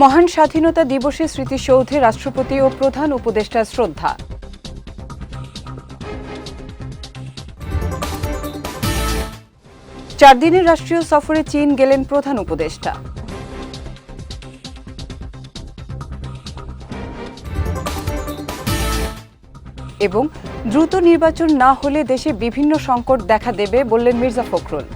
মহান স্বাধীনতা দিবসে স্মৃতিসৌধে রাষ্ট্রপতি ও প্রধান উপদেষ্টা শ্রদ্ধা। চার দিনের রাষ্ট্রীয় সফরে চীন গেলেন প্রধান উপদেষ্টা। এবং দ্রুত নির্বাচন না হলে দেশে বিভিন্ন সংকট দেখা দেবে বললেন মির্জা ফখরুল।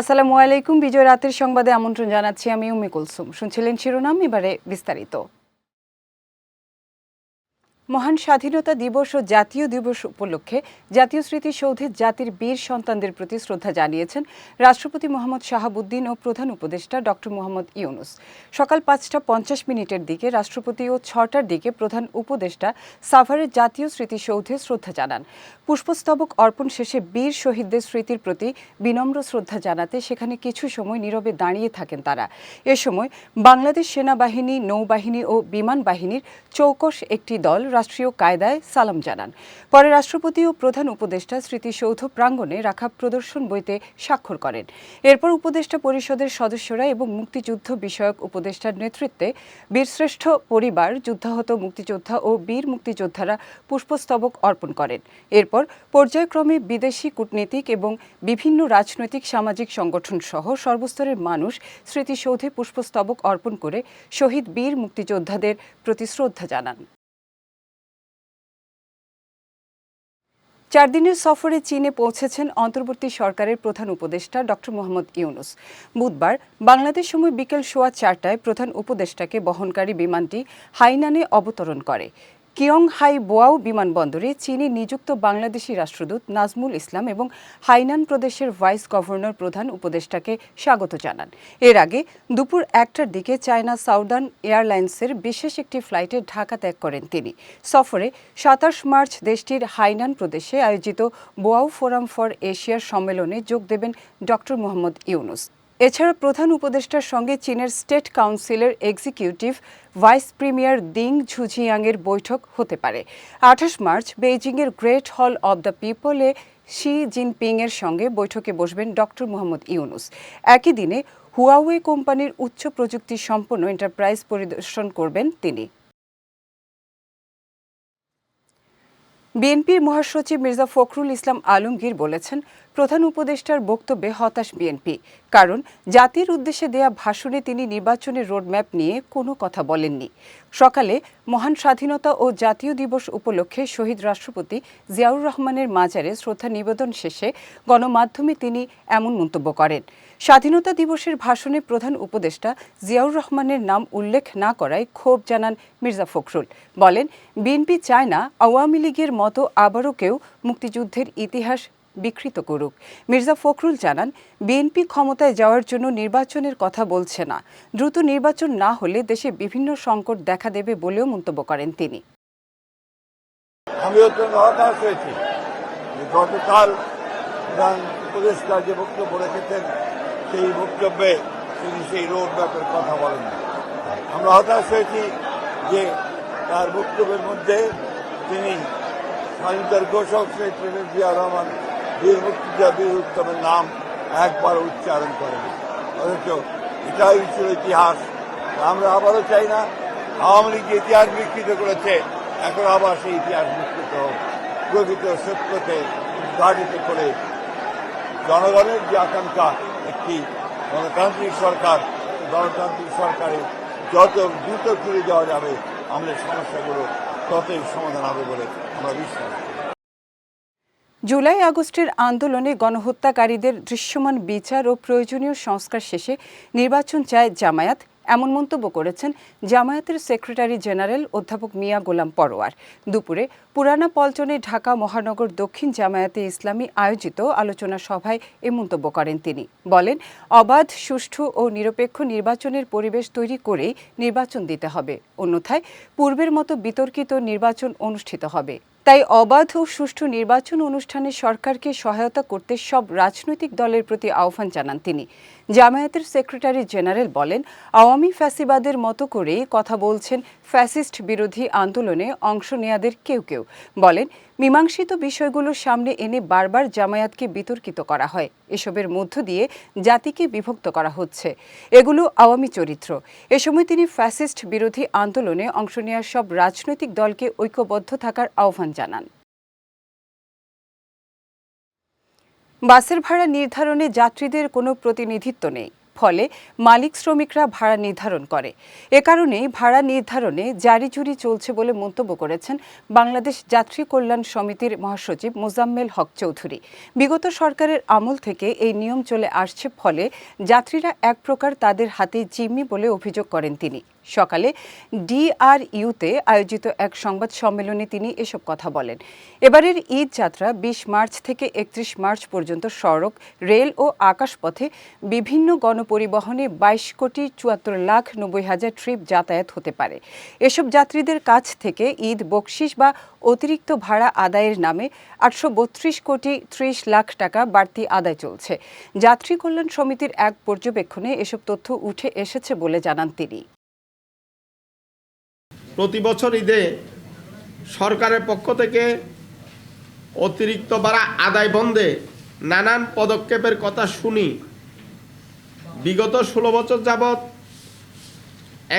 আসসালামু আলাইকুম। বিজয় রাতের সংবাদে আমন্ত্রণ জানাচ্ছি আমি উমি কুলসুম। শুনছিলেন শিরোনাম এবারে বিস্তারিত। মহান স্বাধীনতা দিবস ও জাতীয় দিবস উপলক্ষে জাতীয় স্মৃতিসৌধে জাতির বীর সন্তানদের প্রতি শ্রদ্ধা জানিয়েছেন রাষ্ট্রপতি মোহাম্মদ শাহাবুদ্দিন ও প্রধান উপদেষ্টা ডক্টর মোহাম্মদ ইউনুস। সকাল পাঁচটা পঞ্চাশ মিনিটের দিকে রাষ্ট্রপতি ও ছটার দিকে প্রধান উপদেষ্টা সাভারের জাতীয় স্মৃতিসৌধে শ্রদ্ধা জানান। পুষ্পস্তবক অর্পণ শেষে বীর শহীদদের স্মৃতির প্রতি বিনম্র শ্রদ্ধা জানাতে সেখানে কিছু সময় নীরবে দাঁড়িয়ে থাকেন তারা। এ সময় বাংলাদেশ সেনাবাহিনী, নৌবাহিনী ও বিমান বাহিনীর চৌকশ একটি দল রাষ্ট্রীয় কায়দায় সালাম জানান। পরে রাষ্ট্রপতি ও প্রধান উপদেষ্টা স্মৃতিসৌধ প্রাঙ্গণে রাখা প্রদর্শন বইতে স্বাক্ষর করেন। এরপর উপদেষ্টা পরিষদের সদস্যরা এবং মুক্তিযুদ্ধ বিষয়ক উপদেষ্টার নেতৃত্বে বীরশ্রেষ্ঠ পরিবার, যুদ্ধাহত মুক্তিযোদ্ধা ও বীর মুক্তিযোদ্ধারা পুষ্পস্তবক অর্পণ করেন। এরপর পর্যায়ক্রমে বিদেশি কূটনীতিক এবং বিভিন্ন রাজনৈতিক সামাজিক সংগঠন সহ সর্বস্তরের মানুষ স্মৃতিসৌধে পুষ্পস্তবক অর্পণ করে শহীদ বীর মুক্তিযোদ্ধাদের প্রতি শ্রদ্ধা জানান। চার দিনের সফরে চীনে পৌঁছেছেন অন্তর্বর্তী সরকারের প্রধান উপদেষ্টা ডক্টর মোহাম্মদ ইউনুস। বুধবার বাংলাদেশ সময় বিকেল সোয়া চারটায় প্রধান উপদেষ্টাকে বহনকারী বিমানটি হাইনানে অবতরণ করে। কিয়ং হাই বোয়াও বিমানবন্দরে চীনে নিযুক্ত বাংলাদেশি রাষ্ট্রদূত নাজমুল ইসলাম এবং হাইনান প্রদেশের ভাইস গভর্নর প্রধান উপদেষ্টাকে স্বাগত জানান। এর আগে দুপুর একটার দিকে চায়না সাউদার্ন এয়ারলাইন্সের বিশেষ একটি ফ্লাইটে ঢাকা ত্যাগ করেন তিনি। সফরে সাতাশ মার্চ দেশটির হাইনান প্রদেশে আয়োজিত বোয়াও ফোরাম ফর এশিয়ার সম্মেলনে যোগ দেবেন ডক্টর মোহাম্মদ ইউনুস। এছাড়া প্রধান উপদেষ্টার সঙ্গে চীনের স্টেট কাউন্সিলের এক্সিকিউটিভ ভাইস প্রিমিয়ার দিং ঝুঝিয়াংয়ের বৈঠক হতে পারে। আঠাশ মার্চ বেইজিংয়ের গ্রেট হল অব দ্য পিপলে শি জিনপিংয়ের সঙ্গে বৈঠকে বসবেন ডক্টর মোহাম্মদ ইউনুস। একই দিনে হুয়াওয়ে কোম্পানির উচ্চ প্রযুক্তি সম্পন্ন এন্টারপ্রাইজ পরিদর্শন করবেন তিনি। বিএনপির মহাসচিব মির্জা ফখরুল ইসলাম আলমগীর বলেছেন প্রধান উপদেষ্টার বক্তব্যে হতাশ বিএনপি। কারণ, জাতির উদ্দেশ্যে দেয়া ভাষণে তিনি নির্বাচনের রোডম্যাপ নিয়ে কোনো কথা বলেননি। সকালে মহান স্বাধীনতা ও জাতীয় দিবস উপলক্ষে শহীদ রাষ্ট্রপতি জিয়াউর রহমানের মাজারে শ্রদ্ধা নিবেদন শেষে গণমাধ্যমে তিনি এমন মন্তব্য করেন, স্বাধীনতা দিবসের ভাষণে প্রধান উপদেষ্টা জিয়াউর রহমানের নাম উল্লেখ না করায় ক্ষোভ জানান মির্জা ফখরুল। বলেন, বিএনপি চায় না আওয়ামী লীগের মতো আবারও কেউ মুক্তিযুদ্ধের ইতিহাস বিকৃত করুক। মির্জা ফখরুল জানান, বিএনপি ক্ষমতায় যাওয়ার জন্য নির্বাচনের কথা বলছে না। দ্রুত নির্বাচন না হলে দেশে বিভিন্ন সংকট দেখা দেবে বলেও মন্তব্য করেন তিনি। আমি অত্যন্ত হতাশ হয়েছি। গতকাল উপদেষ্টা যে বক্তব্য রেখেছেন, সেই বক্তব্যে তিনি সেই রোড ম্যাপের কথা বলেন আমরা হতাশ হয়েছি যে তার বক্তব্যের মধ্যে তিনি স্বাধীনতার ঘোষক শেখ প্রেমিক জিয়া রহমান বীর মুক্তিযোদ্ধা বীর উত্তমের নাম একবার উচ্চারণ করেন অথচ এটাই ছিল ইতিহাস। আমরা আবারও চাই না, আওয়ামী লীগ ইতিহাস বিকৃত করেছে, এখন আবার সেই ইতিহাস বিকৃত প্রকৃত সত্যতে উদ্ঘাটিত করে জনগণের যে আকাঙ্ক্ষা, একটি গণতান্ত্রিক সরকার গণতান্ত্রিক সরকারে যত দ্রুত ফিরে যাওয়া যাবে, আমাদের সমস্যাগুলো ততই সমাধান হবে বলে আমরা বিশ্বাস করি। জুলাই আগস্টের আন্দোলনে গণহত্যাকারীদের দৃশ্যমান বিচার ও প্রয়োজনীয় সংস্কার শেষে নির্বাচন চায় জামায়াত, এমন মন্তব্য করেছেন জামায়াতের সেক্রেটারি জেনারেল অধ্যাপক মিয়া গোলাম পরোয়ার। দুপুরে পুরানা পল্টনে ঢাকা মহানগর দক্ষিণ জামায়াতে ইসলামী আয়োজিত আলোচনা সভায় এ মন্তব্য করেন তিনি। বলেন, অবাধ, সুষ্ঠু ও নিরপেক্ষ নির্বাচনের পরিবেশ তৈরি করেই নির্বাচন দিতে হবে। অন্যথায় পূর্বের মতো বিতর্কিত নির্বাচন অনুষ্ঠিত হবে। তাই অবাধ ও সুষ্ঠু নির্বাচন অনুষ্ঠানে সরকারকে সহায়তা করতে সব রাজনৈতিক দলের প্রতি আহ্বান জানান তিনি। জামায়াতের সেক্রেটারি জেনারেল বলেন, আওয়ামী ফ্যাসিবাদের মতো করেই কথা বলছেন ফ্যাসিস্ট বিরোধী আন্দোলনে অংশ নেয়াদের কেউ কেউ। বলেন, মীমাংসিত বিষয়গুলো সামনে এনে বারবার জামায়াতকে বিতর্কিত করা হয়। এসবের মধ্য দিয়ে জাতিকে বিভক্ত করা হচ্ছে। এগুলো আওয়ামী চরিত্র। এ সময় তিনি ফ্যাসিস্ট বিরোধী আন্দোলনে অংশ নেওয়া সব রাজনৈতিক দলকে ঐক্যবদ্ধ থাকার আহ্বান জানান। বাসের ভাড়া নির্ধারণে যাত্রীদের কোনো প্রতিনিধিত্ব নেই, ফলে মালিক শ্রমিকরা ভাড়া নির্ধারণ করে। এ কারণেই ভাড়া নির্ধারণে জারি জুরি চলছে বলে মন্তব্য করেছেন বাংলাদেশ যাত্রী কল্যাণ সমিতির মহাসচিব মোজাম্মেল হক চৌধুরী। বিগত সরকারের আমল থেকে এই নিয়ম চলে আসছে, ফলে যাত্রীরা এক প্রকার তাদের হাতে জিম্মি বলে অভিযোগ করেন তিনি। সকালে ডিআরইউতে আয়োজিত এক সংবাদ সম্মেলনে তিনি এসব কথা বলেন। এবারের ঈদ যাত্রা বিশ মার্চ থেকে একত্রিশ মার্চ পর্যন্ত সড়ক, রেল ও আকাশপথে বিভিন্ন গণপরিবহনে বাইশ কোটি চুয়াত্তর লাখ নব্বই হাজার ট্রিপ যাতায়াত হতে পারে। এসব যাত্রীদের কাছ থেকে ঈদ বকশিস বা অতিরিক্ত ভাড়া আদায়ের নামে আটশো বত্রিশ কোটি ত্রিশ লাখ টাকা বাড়তি আদায় চলছে। যাত্রী কল্যাণ সমিতির এক পর্যবেক্ষণে এসব তথ্য উঠে এসেছে বলে জানান তিনি। প্রতি বছর ঈদে সরকারের পক্ষ থেকে অতিরিক্ত ভাড়া আদায় বন্ধে নানান পদক্ষেপের কথা শুনি। বিগত ষোলো বছর যাবৎ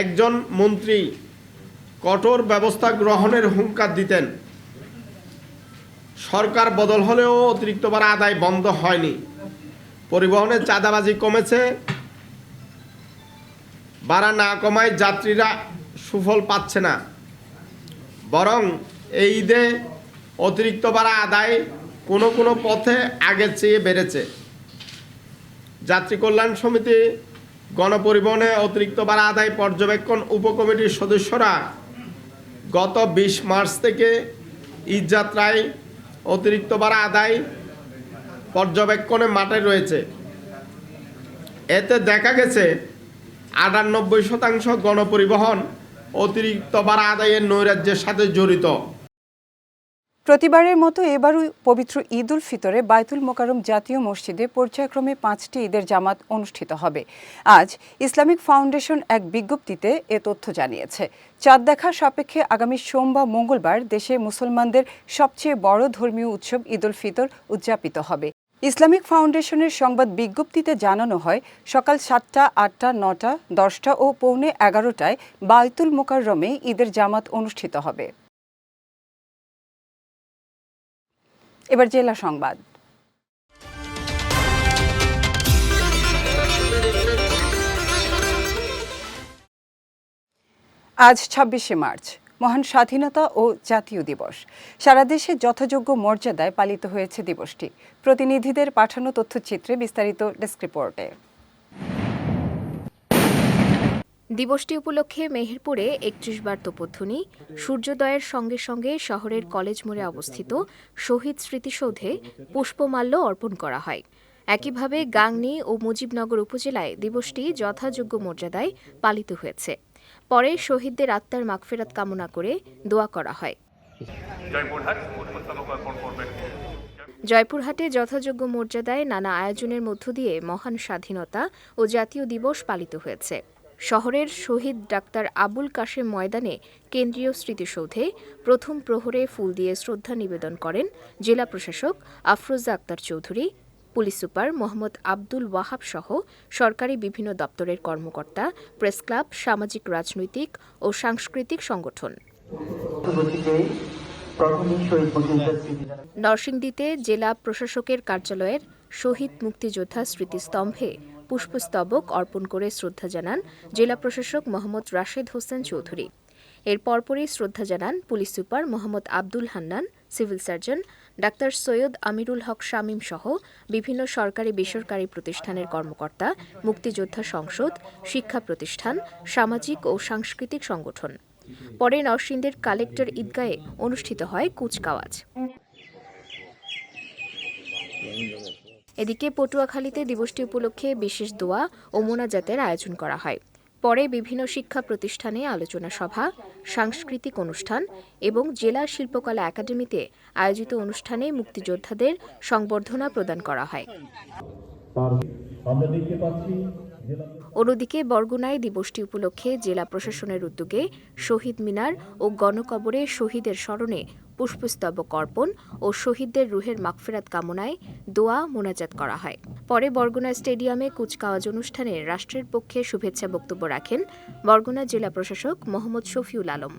একজন মন্ত্রী কঠোর ব্যবস্থা গ্রহণের হুঙ্কার দিতেন। সরকার বদল হলেও অতিরিক্ত ভাড়া আদায় বন্ধ হয়নি। পরিবহনের চাঁদাবাজি কমেছে। ভাড়া না কমায় যাত্রীরা সুফল পাচ্ছে না। বরং এই ঈদে অতিরিক্ত ভাড়া আদায় কোনো কোনো পথে আগের চেয়ে বেড়েছে। যাত্রী কল্যাণ সমিতি, গণপরিবহনে অতিরিক্ত ভাড়া আদায় পর্যবেক্ষণ উপকমিটির সদস্যরা গত বিশ মার্চ থেকে ঈদ যাত্রায় অতিরিক্ত ভাড়া আদায় পর্যবেক্ষণে মাঠে রয়েছে। এতে দেখা গেছে আটানব্বই শতাংশ গণপরিবহন অতিরিক্ত ভাড়া আদায়ের নৈরাজ্যের সাথে জড়িত। প্রতিবারের মতো এবারও পবিত্র ঈদ উল ফিতরে বায়তুল মোকারম জাতীয় মসজিদে পর্যায়ক্রমে পাঁচটি ঈদের জামাত অনুষ্ঠিত হবে। আজ ইসলামিক ফাউন্ডেশন এক বিজ্ঞপ্তিতে এ তথ্য জানিয়েছে। চাঁদ দেখা সাপেক্ষে আগামী সোম বা মঙ্গলবার দেশে মুসলমানদের সবচেয়ে বড় ধর্মীয় উৎসব ঈদ উল ফিতর উদযাপিত হবে। ইসলামিক ফাউন্ডেশনের সংবাদ বিজ্ঞপ্তিতে জানানো হয়, সকাল সাতটা, আটটা, নটা, দশটা ও পৌনে এগারোটায় বায়তুল মোকাররমে ঈদের জামাত অনুষ্ঠিত হবে। এবার জেলা সংবাদ। আজ ছাব্বিশে মার্চ। মহান স্বাধীনতা ও জাতীয় দিবস। সারা দেশে যথাযোগ্য মর্যাদায় পালিত হয়েছে দিবসটি। প্রতিনিধিদের পাঠানো তথ্যচিত্রে বিস্তারিত ডেস্ক রিপোর্টে। দিবসটি উপলক্ষে মেহেরপুরে একত্রিশ বার তোপধ্বনি, সূর্যোদয়ের সঙ্গে সঙ্গে শহরের কলেজ মোড়ে অবস্থিত শহীদ স্মৃতিসৌধে পুষ্পমাল্য অর্পণ করা হয়। একইভাবে গাংনী ও মুজিবনগর উপজেলায় দিবসটি যথাযোগ্য মর্যাদায় পালিত হয়েছে। পরে শহীদদের আত্মার মাগফেরাত কামনা করে দোয়া করা হয়। জয়পুরহাট যথাযোগ্য মর্যাদায় নানা আয়োজনের মধ্য দিয়ে মহান স্বাধীনতা ও জাতীয় দিবস পালিত হয়েছে। শহরের শহীদ ডাক্তার আবুল কাশেম ময়দানে কেন্দ্রীয় স্মৃতিসৌধে প্রথম প্রহরে ফুল দিয়ে শ্রদ্ধা নিবেদন করেন জেলা প্রশাসক আফরোজা আক্তার চৌধুরী। পুলিশ সুপার মোহাম্মদ আব্দুল ওয়াহাব সহ সরকারি বিভিন্ন দপ্তরের কর্মকর্তা, প্রেস ক্লাব, সামাজিক রাজনৈতিক ও সাংস্কৃতিক সংগঠন। নরসিংদীতে জেলা প্রশাসকের কার্যালয়ের শহীদ মুক্তিযোদ্ধা স্মৃতিস্তম্ভে পুষ্পস্তবক অর্পণ করে শ্রদ্ধা জানান জেলা প্রশাসক মোহাম্মদ রাশেদ হোসেন চৌধুরী। এর পরপরই শ্রদ্ধা জানান police super Mohammad Abdul Hannan, civil surgeon doctor Syed Amirul Haque Shamim সহ বিভিন্ন সরকারি বেসরকারি প্রতিষ্ঠানের কর্মকর্তা, মুক্তিযোদ্ধা সংসদ, শিক্ষা প্রতিষ্ঠান, সামাজিক ও সাংস্কৃতিক সংগঠন। পরে নরসিংদীর কালেক্টর ঈদগাহে অনুষ্ঠিত হয় কুচকাওয়াজ। এদিকে পটুয়াখালীতে দিবসটি উপলক্ষে বিশেষ দোয়া ও মোনাজাতের আয়োজন করা হয়। পরে বিভিন্ন শিক্ষা প্রতিষ্ঠানে আলোচনা সভা, সাংস্কৃতিক অনুষ্ঠান এবং জেলা শিল্পকলা একাডেমিতে আয়োজিত অনুষ্ঠানে মুক্তিযোদ্ধাদের সংবর্ধনা প্রদান করা হয়। অন্যদিকে বরগুনায় দিবসটি উপলক্ষে জেলা প্রশাসনের উদ্যোগে শহীদ মিনার ও গণকবরে শহীদের স্মরণে পুষ্পস্তবক অর্পণ ও শহীদদের রুহের মাগফেরাত কামনায় দোয়া মোনাজাত করা হয়। পরে বরগুনা স্টেডিয়ামে কুচকাওয়াজ অনুষ্ঠানে রাষ্ট্রের পক্ষে শুভেচ্ছা বক্তব্য রাখেন বরগুনা জেলা প্রশাসক মোহাম্মদ শফিউল আলম।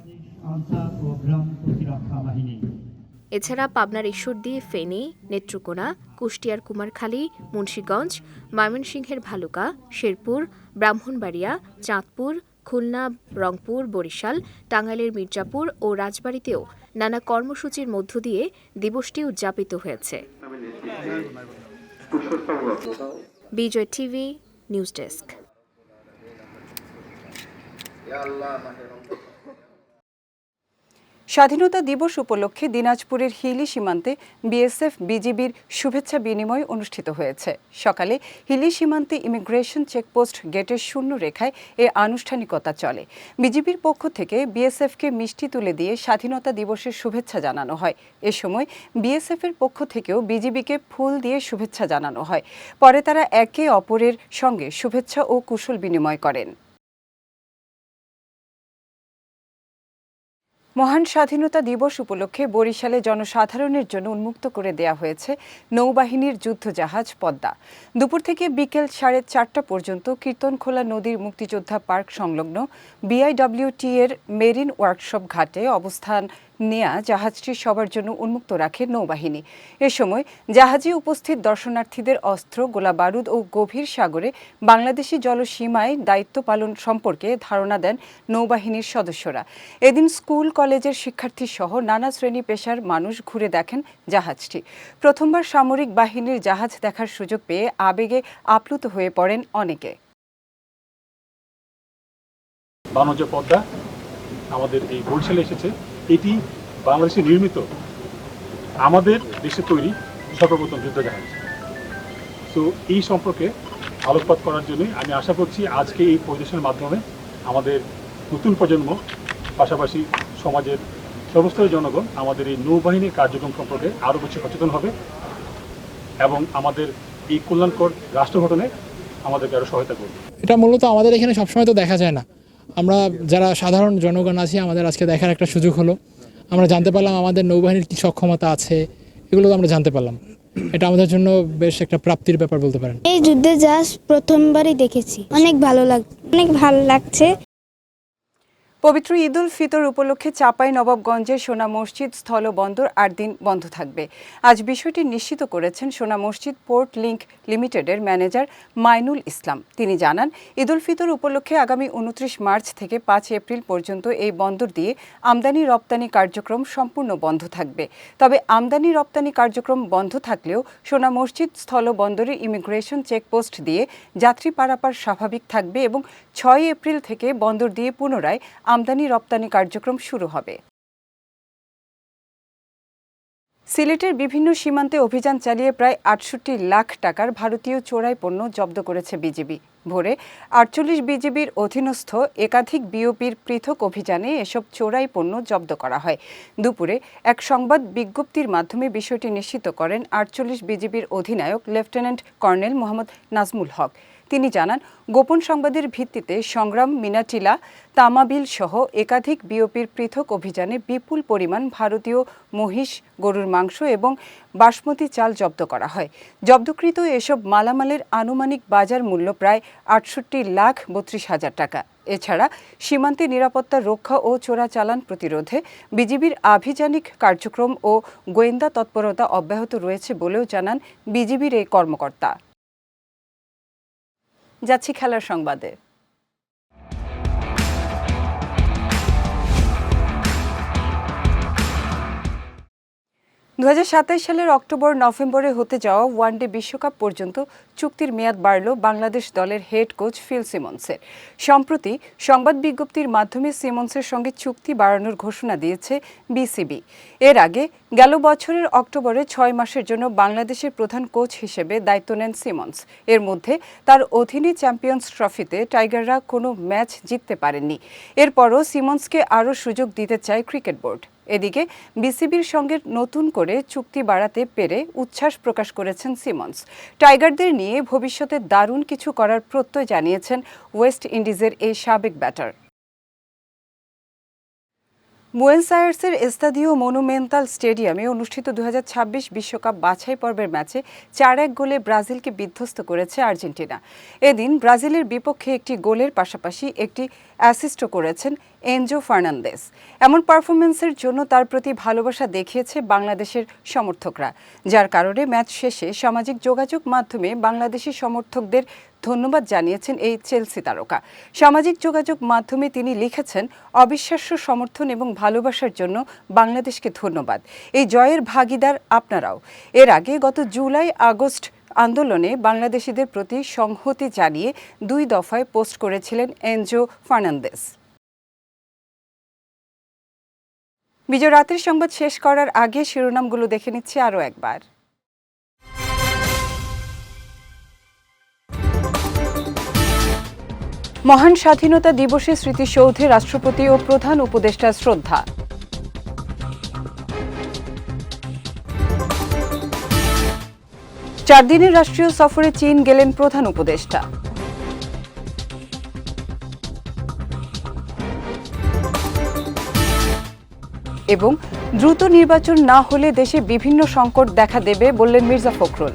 এছাড়া পাবনার ঈশ্বরদী, ফেনী, নেত্রকোনা, কুষ্টিয়ার কুমারখালী, মুন্সীগঞ্জ, ময়মনসিংহের ভালুকা, শেরপুর, ব্রাহ্মণবাড়িয়া, চাঁদপুর খুলনা, রংপুর, বরিশাল, টাঙ্গাইলের মির্জাপুর ও রাজবাড়ীতেও নানা কর্মসূচির মধ্য দিয়ে দিবসটি উদযাপিত হয়েছে। Bijoy TV, news desk. স্বাধীনতা দিবস উপলক্ষে দিনাজপুরের হিলি সীমান্তে বিএসএফ বিজিবির শুভেচ্ছা বিনিময় অনুষ্ঠিত হয়েছে। সকালে হিলি সীমান্তে ইমিগ্রেশন চেকপোস্ট গেটের শূন্য রেখায় এ আনুষ্ঠানিকতা চলে। বিজিবির পক্ষ থেকে বিএসএফকে মিষ্টি তুলে দিয়ে স্বাধীনতা দিবসের শুভেচ্ছা জানানো হয়। এ সময় বিএসএফের পক্ষ থেকেও বিজিবিকে ফুল দিয়ে শুভেচ্ছা জানানো হয়। পরে তারা একে অপরের সঙ্গে শুভেচ্ছা ও কুশল বিনিময় করেন। মহান স্বাধীনতা দিবস উপলক্ষে বরিশালে জনসাধারণের জন্য উন্মুক্ত করে দেয়া হয়েছে নৌবাহিনীর যুদ্ধজাহাজ পদ্মা। দুপুর থেকে বিকেল সাড়ে চারটা পর্যন্ত কীর্তনখোলা নদীর মুক্তিযোদ্ধা পার্ক সংলগ্ন বিআইডব্লিউটি এর মেরিন ওয়ার্কশপ ঘাটে অবস্থান নেয়া জাহাজটি সবার জন্য উন্মুক্ত রাখে নৌবাহিনী। এ সময় জাহাজে উপস্থিত দর্শনার্থীদের অস্ত্র গোলা বারুদ ও গভীর সাগরে বাংলাদেশি জলসীমায় দায়িত্ব পালন সম্পর্কে ধারণা দেন নৌবাহিনীর সদস্যরা। এদিন স্কুল, কলেজের শিক্ষার্থী সহ নানা শ্রেণি পেশার মানুষ ঘুরে দেখেন জাহাজটি। প্রথমবার সামরিক বাহিনীর জাহাজ দেখার সুযোগ পেয়ে আবেগে আপ্লুত হয়ে পড়েন অনেকে। বাণিজ্য পদ্মা, আমাদের এই বরিশালে এসেছে। এটি বাংলাদেশে নির্মিত। আমাদের দেশে তৈরি সর্বপ্রথম যুদ্ধ জাহাজ তো এই সম্পর্কে আলোকপাত করার জন্য আমি আশা করছি আজকে এই পরিদর্শনের মাধ্যমে আমাদের নতুন প্রজন্ম, পাশাপাশি সমাজের সর্বস্তরের জনগণ, আমাদের এই নৌবাহিনীর কার্যক্রম সম্পর্কে আরও বেশি সচেতন হবে এবং আমাদের এই কল্যাণকর রাষ্ট্র গঠনে আমাদেরকে আরও সহায়তা করবে। এটা মূলত আমাদের এখানে সবসময় তো দেখা যায় না। আমরা যারা সাধারণ জনগণ আছি, আমাদের আজকে দেখার একটা সুযোগ হলো। আমরা জানতে পারলাম আমাদের নৌবাহিনীর কী সক্ষমতা আছে, এগুলো আমরা জানতে পারলাম। এটা আমাদের জন্য বেশ একটা প্রাপ্তির ব্যাপার বলতে পারেন। এই যুদ্ধে যা প্রথমবারই দেখেছি। অনেক ভালো লাগ, অনেক ভালো লাগছে। পবিত্র ঈদ উল ফিতর উপলক্ষে চাপাই নবাবগঞ্জের সোনা মসজিদ স্থল বন্দর আট দিন বন্ধ থাকবে। আজ বিষয়টি নিশ্চিত করেছেন সোনা মসজিদ পোর্ট লিংক লিমিটেডের ম্যানেজার মাইনুল ইসলাম। তিনি জানান, ঈদ উল ফিতর উপলক্ষে আগামী উনত্রিশ মার্চ থেকে পাঁচ এপ্রিল পর্যন্ত এই বন্দর দিয়ে আমদানি রপ্তানি কার্যক্রম সম্পূর্ণ বন্ধ থাকবে। তবে আমদানি রপ্তানি কার্যক্রম বন্ধ থাকলেও সোনা মসজিদ স্থলবন্দরে ইমিগ্রেশন চেকপোস্ট দিয়ে যাত্রী পারাপার স্বাভাবিক থাকবে এবং ছয় এপ্রিল থেকে বন্দর দিয়ে পুনরায় আমদানি রপ্তানি কার্যক্রম শুরু হবে। সিলেটের বিভিন্ন সীমান্তে অভিযান চালিয়ে প্রায় আটষট্টি লাখ টাকার ভারতীয় চোরাই পণ্য জব্দ করেছে বিজিবি। ভোরে আটচল্লিশ বিজিবির অধীনস্থ একাধিক বিওপির পৃথক অভিযানে এসব চোরাই পণ্য জব্দ করা হয়। দুপুরে এক সংবাদ বিজ্ঞপ্তির মাধ্যমে বিষয়টি নিশ্চিত করেন আটচল্লিশ বিজিবির অধিনায়ক লেফটেন্যান্ট কর্নেল মোহাম্মদ নাজমুল হক। তিনি জানান, গোপন সংবাদের ভিত্তিতে সংগ্রাম মিনাটিলা তামাবিল সহ একাধিক বিওপির পৃথক অভিযানে বিপুল পরিমাণ ভারতীয় মহিষ, গরুর মাংস এবং বাসমতি চাল জব্দ করা হয়। জব্দকৃত এসব মালামালের আনুমানিক বাজার মূল্য প্রায় আটষট্টি লাখ বত্রিশ হাজার টাকা। এছাড়া সীমান্তে নিরাপত্তা রক্ষা ও চোরাচালান প্রতিরোধে বিজিবির আভিযানিক কার্যক্রম ও গোয়েন্দা তৎপরতা অব্যাহত রয়েছে বলেও জানান বিজিবির এই কর্মকর্তা। যাচ্ছি খেলার সংবাদে। দু সালের অক্টোবর নভেম্বরে হতে যাওয়া ওয়ানডে বিশ্বকাপ পর্যন্ত চুক্তির মেয়াদ বাড়ল বাংলাদেশ দলের হেড কোচ ফিল সিমন্সের। সম্প্রতি সংবাদ বিজ্ঞপ্তির মাধ্যমে সিমন্সের সঙ্গে চুক্তি বাড়ানোর ঘোষণা দিয়েছে বিসিবি। এর আগে গেল বছরের অক্টোবরে ছয় মাসের জন্য বাংলাদেশের প্রধান কোচ হিসেবে দায়িত্ব নেন সিমন্স। এর মধ্যে তার অধীনে চ্যাম্পিয়ন্স ট্রফিতে টাইগাররা কোনো ম্যাচ জিততে পারেননি। এরপরও সিমন্সকে আরও সুযোগ দিতে চায় ক্রিকেট বোর্ড। এদিকে বিসিবির সঙ্গে নতুন করে চুক্তি বাড়াতে পেরে উচ্ছ্বাস প্রকাশ করেছেন সিমন্স। টাইগারদের নিয়ে ভবিষ্যতে দারুণ কিছু করার প্রত্যয় জানিয়েছেন ওয়েস্ট ইন্ডিজের এই সাবেক ব্যাটার। বুয়েন্স আয়ার্সের এস্তাদিও মনুমেন্টাল স্টেডিয়ামে অনুষ্ঠিত দু বিশ্বকাপ বাছাই পর্বের ম্যাচে চার এক গোলে ব্রাজিলকে বিধ্বস্ত করেছে আর্জেন্টিনা। এদিন ব্রাজিলের বিপক্ষে একটি গোলের পাশাপাশি একটি অ্যাসিস্টও করেছেন এনজো ফার্নান্দেস। এমন পারফরমেন্সের জন্য তার প্রতি ভালোবাসা দেখিয়েছে বাংলাদেশের সমর্থকরা, যার কারণে ম্যাচ শেষে সামাজিক যোগাযোগ মাধ্যমে বাংলাদেশি সমর্থকদের ধন্যবাদ জানিয়েছেন এই চেলসি তারকা। সামাজিক যোগাযোগ মাধ্যমে তিনি লিখেছেন, অবিশ্বাস্য সমর্থন এবং ভালোবাসার জন্য বাংলাদেশকে ধন্যবাদ। এই জয়ের ভাগিদার আপনারাও। এর আগে গত জুলাই, আগস্ট আন্দোলনে বাংলাদেশিদের প্রতি সংহতি জানিয়ে দুই দফায় পোস্ট করেছিলেন এনজো ফার্নান্দেস। বিজয় রাতের সংবাদ শেষ করার আগে শিরোনামগুলো দেখে নিচ্ছি আরও একবার। মহান স্বাধীনতা দিবসে স্মৃতিসৌধে রাষ্ট্রপতি ও প্রধান উপদেষ্টার শ্রদ্ধা। চার দিনের রাষ্ট্রীয় সফরে চীন গেলেন প্রধান উপদেষ্টা। এবং দ্রুত নির্বাচন না হলে দেশে বিভিন্ন সংকট দেখা দেবে বললেন মির্জা ফখরুল।